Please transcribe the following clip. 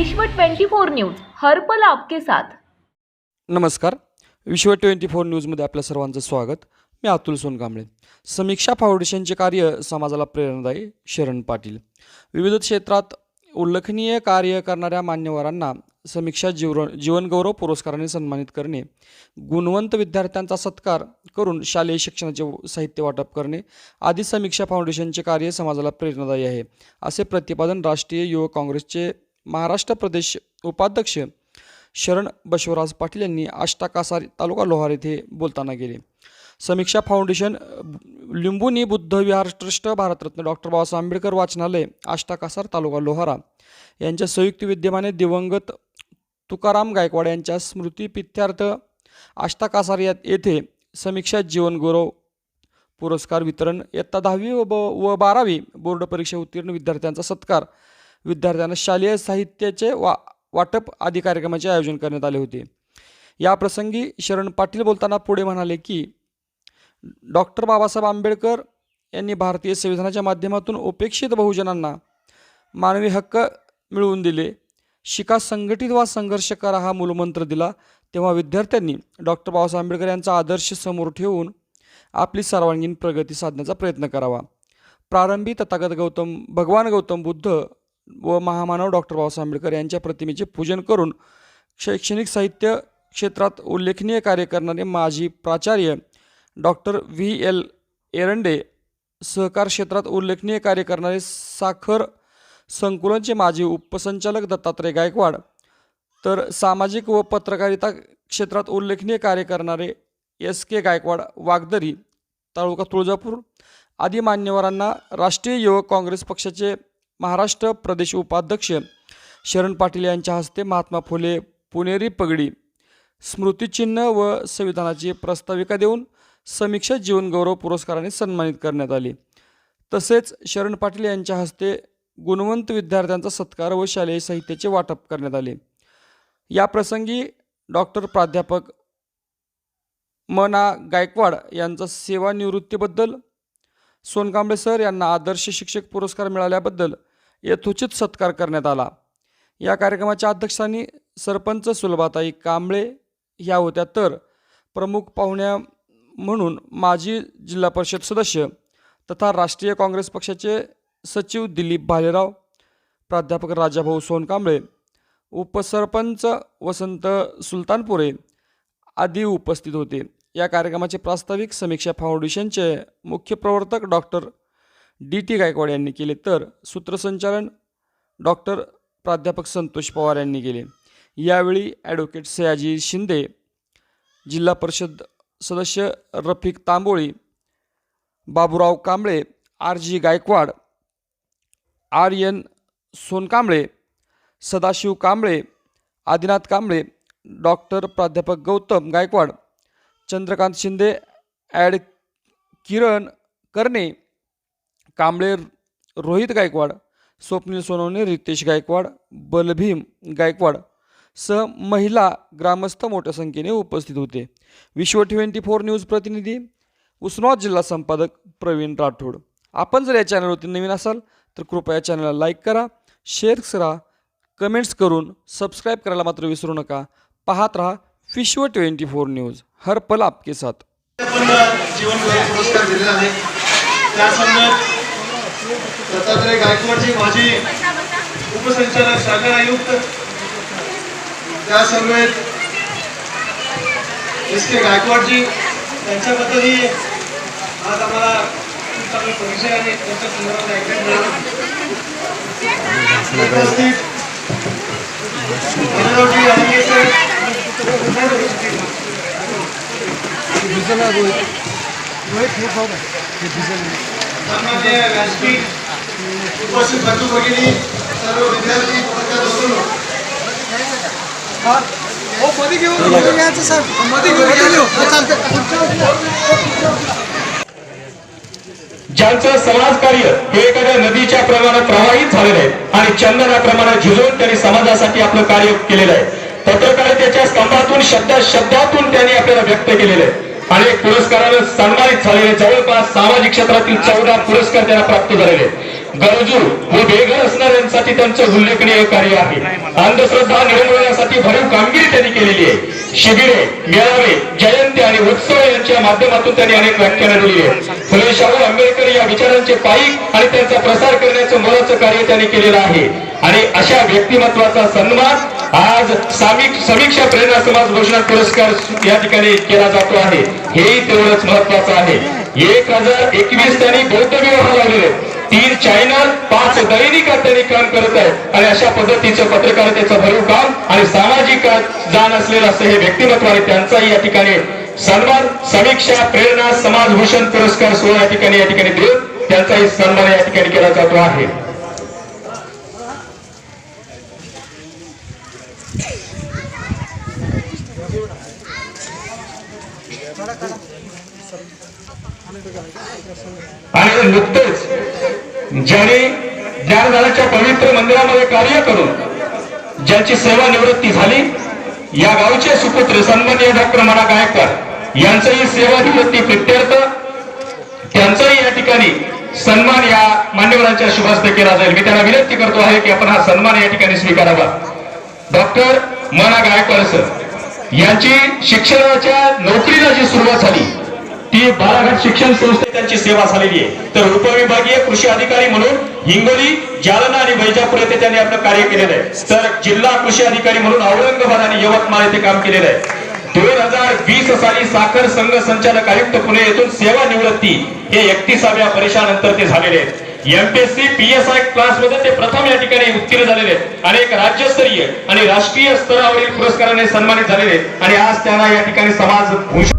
विश्व 24 न्यूज हरपल आपके साथ. नमस्कार. विश्व ट्वेंटी फोर न्यूजमध्ये आपल्या सर्वांचं स्वागत. मी अतुल सोनकांबळे. समीक्षा फाउंडेशनचे कार्य समाजाला प्रेरणादायी शरण पाटील. विविध क्षेत्रात उल्लेखनीय कार्य करणाऱ्या मान्यवरांना समीक्षा जीवन जीवनगौरव पुरस्काराने सन्मानित करणे गुणवंत विद्यार्थ्यांचा सत्कार करून शालेय शिक्षणाचे साहित्य वाटप करणे आदी समीक्षा फाउंडेशनचे कार्य समाजाला प्रेरणादायी आहे. असे प्रतिपादन राष्ट्रीय युवक काँग्रेसचे महाराष्ट्र प्रदेश उपाध्यक्ष शरण बसवराज पाटील यांनी आष्टा कासार तालुका लोहार येथे बोलताना केले. Samiksha foundation Limbuni Buddha Vihar trust Bharat Ratna doctor Babasaheb Ambedkar वाचनालय आष्टा कासार तालुका लोहारा यांच्या संयुक्त विद्यमाने दिवंगत तुकाराम गायकवाड यांच्या स्मृतीपित्यार्थ आष्टा कासार येथे समीक्षा जीवनगौरव पुरस्कार वितरण इयत्ता दहावी व ब व बारावी बोर्ड परीक्षा उत्तीर्ण विद्यार्थ्यांचा सत्कार विद्यार्थ्यांना शालेय साहित्याचे वा वाटप आदी कार्यक्रमाचे आयोजन करण्यात आले होते. या प्रसंगी शरण पाटील बोलताना पुढे म्हणाले की डॉक्टर बाबासाहेब आंबेडकर यांनी भारतीय संविधानाच्या माध्यमातून उपेक्षित बहुजनांना मानवी हक्क मिळवून दिले. शिका संघटित वा संघर्ष करा हा मूलमंत्र दिला. तेव्हा विद्यार्थ्यांनी डॉक्टर बाबासाहेब आंबेडकर यांचा आदर्श समोर ठेवून आपली सर्वांगीण प्रगती साधण्याचा प्रयत्न करावा. प्रारंभी तथागत गौतम भगवान गौतम बुद्ध व महामानव डॉक्टर बाबासाहेब आंबेडकर यांच्या प्रतिमेचे पूजन करून शैक्षणिक साहित्य क्षेत्रात उल्लेखनीय कार्य करणारे माजी प्राचार्य डॉक्टर व्ही एल एरंडे सहकार क्षेत्रात उल्लेखनीय कार्य करणारे साखर संकुलनचे माजी उपसंचालक दत्तात्रय गायकवाड तर सामाजिक व पत्रकारिता क्षेत्रात उल्लेखनीय कार्य करणारे एस के गायकवाड वागदरी तालुका तुळजापूर आदी मान्यवरांना राष्ट्रीय युवक काँग्रेस पक्षाचे महाराष्ट्र प्रदेश उपाध्यक्ष शरण पाटील यांच्या हस्ते महात्मा फुले पुणेरी पगडी स्मृतिचिन्ह व संविधानाची प्रस्ताविका देऊन समीक्षा जीवनगौरव पुरस्काराने सन्मानित करण्यात आले. तसेच शरण पाटील यांच्या हस्ते गुणवंत विद्यार्थ्यांचा सत्कार व शालेय साहित्याचे वाटप करण्यात आले. या प्रसंगी डॉक्टर प्राध्यापक मना गायकवाड यांचा सेवानिवृत्तीबद्दल सोनकांबळे सर यांना आदर्श शिक्षक पुरस्कार मिळाल्याबद्दल यथोचित सत्कार करण्यात आला. या कार्यक्रमाच्या अध्यक्षांनी सरपंच सुलभाताई कांबळे ह्या होत्या. तर प्रमुख पाहुण्या म्हणून माजी जिल्हा परिषद सदस्य तथा राष्ट्रीय काँग्रेस पक्षाचे सचिव दिलीप भालेराव प्राध्यापक राजाभाऊ सोनकांबळे उपसरपंच वसंत सुलतानपुरे आदी उपस्थित होते. या कार्यक्रमाचे प्रास्ताविक समीक्षा फाउंडेशनचे मुख्य प्रवर्तक डॉक्टर डी टी गायकवाड यांनी केले तर सूत्रसंचालन डॉक्टर प्राध्यापक संतोष पवार यांनी केले. यावेळी ॲडव्होकेट सयाजी शिंदे जिल्हा परिषद सदस्य Rafiq Tamboli Baburao Kamble R G Gaikwad R N Sonkamble Sadashiv Kamble Adinath Kamble doctor प्राध्यापक गौतम गायकवाड चंद्रकांत शिंदे ॲड किरण करणे कांबळे रोहित गायकवाड स्वप्नील सोनवणे रितेश गायकवाड बलभीम गायकवाड सह महिला ग्रामस्थ मोठ्या संख्येने उपस्थित होते. विश्व ट्वेंटी फोर न्यूज प्रतिनिधी उस्मानाबाद जिल्हा संपादक प्रवीण राठोड. आपण जर या चॅनलवरती नवीन असाल तर कृपया चॅनलला लाईक करा शेअर करा कमेंट्स करून सबस्क्राईब करायला मात्र विसरू नका. पाहत राहा विश्व ट्वेंटी फोर न्यूज. हर पल आपके साथ. जीवन पुरस्कार दिलेला आहे. दत्तात्रय गायकवाडजी माजी उपसंचालक सागर आयुक्त. त्यासमवेत एस के गायकवाडजी त्यांच्याबद्दलही आज आम्हाला खूप चांगला परिचय आणि त्यांच्या संदर्भात ऐकायला उपस्थित माधवजी आडगे सन्मान्य व्यासपीठ उपस्थित बंधू भगिनी सर्व विद्यार्थी पत्रकार बंधूंनो, ज्यांचं समाजकार्य हे एखाद्या नदीच्या प्रमाणात प्रवाहित झालेलं आहे आणि चंदना प्रमाणात झिजवून त्यांनी समाजासाठी आपलं कार्य केलेलं आहे. पत्रकारितेच्या स्तंभातून शब्दात शब्दातून त्यांनी आपल्याला व्यक्त केलेलं आहे. अनेक पुरस्कारानं सन्मानित झालेले जवळपास सामाजिक क्षेत्रातील चौदा पुरस्कार त्यांना प्राप्त झालेले. गरजू व बेघर असणाऱ्यांसाठी त्यांचं उल्लेखनीय कार्य आहे. अंधश्रद्धा निर्मूलनासाठी भरीव कामगिरी त्यांनी केलेली आहे. शिबिरे मेळावे जयंती आणि उत्सव यांच्या माध्यमातून त्यांनी अनेक व्याख्यानं दिली आहे फुले शाहू आंबेडकर या विचारांचे पायी आणि त्यांचा प्रसार करण्याचं मोलाचं कार्य त्यांनी केलेलं आहे. आणि अशा व्यक्तिमत्वाचा सन्मान आज सामिक समीक्षा प्रेरणा समाज घोषणा पुरस्कार या ठिकाणी केला जातो आहे. हेही तेवढंच महत्वाचं आहे. एक हजार एकवीस त्यांनी बौद्ध विवाह लावलेले तीन चॅनल पाच दैनिकात त्यांनी काम करत आहेत. आणि अशा पद्धतीचं पत्रकारितेचं भरीव काम आणि सामाजिक जाण असलेलं असं हे व्यक्तिमत्व आहे त्यांचाही या ठिकाणी सन्मान समीक्षा प्रेरणा समाज भूषण पुरस्कार सोहळा या ठिकाणी या ठिकाणी देऊन त्यांचाही सन्मान या ठिकाणी केला जातो आहे. आणि नुकतेच ज्यांनी ज्ञानदानाच्या पवित्र मंदिरामध्ये कार्य करून ज्यांची सेवा निवृत्ती झाली या गावचे सुपुत्र सन्मान्य डॉक्टर मना गायकर यांचंही सेवा निवृत्ती प्रित्यर्थ त्यांचाही या ठिकाणी सन्मान या मान्यवरांच्या शुभास्ते केला जाईल. मी त्यांना विनंती करतो आहे की आपण हा सन्मान या ठिकाणी स्वीकारावा. डॉक्टर मना गायकवाड सर यांची शिक्षणाच्या नोकरीला जी सुरुवात झाली ती बालाघाट शिक्षण संस्थेत त्यांची सेवा झालेली आहे. तर उपविभागीय कृषी अधिकारी म्हणून हिंगोली जालना आणि वैजापूर येथे त्यांनी आपलं कार्य केलेलं आहे. तर जिल्हा कृषी अधिकारी म्हणून औरंगाबाद आणि यवतमाळ येथे काम केलेलं आहे. दोन हजार वीस साली साखर संघ संचालक आयुक्त पुणे येथून सेवा निवृत्ती हे एकतीसाव्या परीक्षानंतर ते झालेले आहेत. एमपीएससी पीएसआय क्लासमध्ये ते प्रथम या ठिकाणी उत्तीर्ण झालेले आहेत. अनेक राज्यस्तरीय आणि राष्ट्रीय स्तरावरील पुरस्काराने सन्मानित झालेले आणि आज त्यांना या ठिकाणी समाज भूषण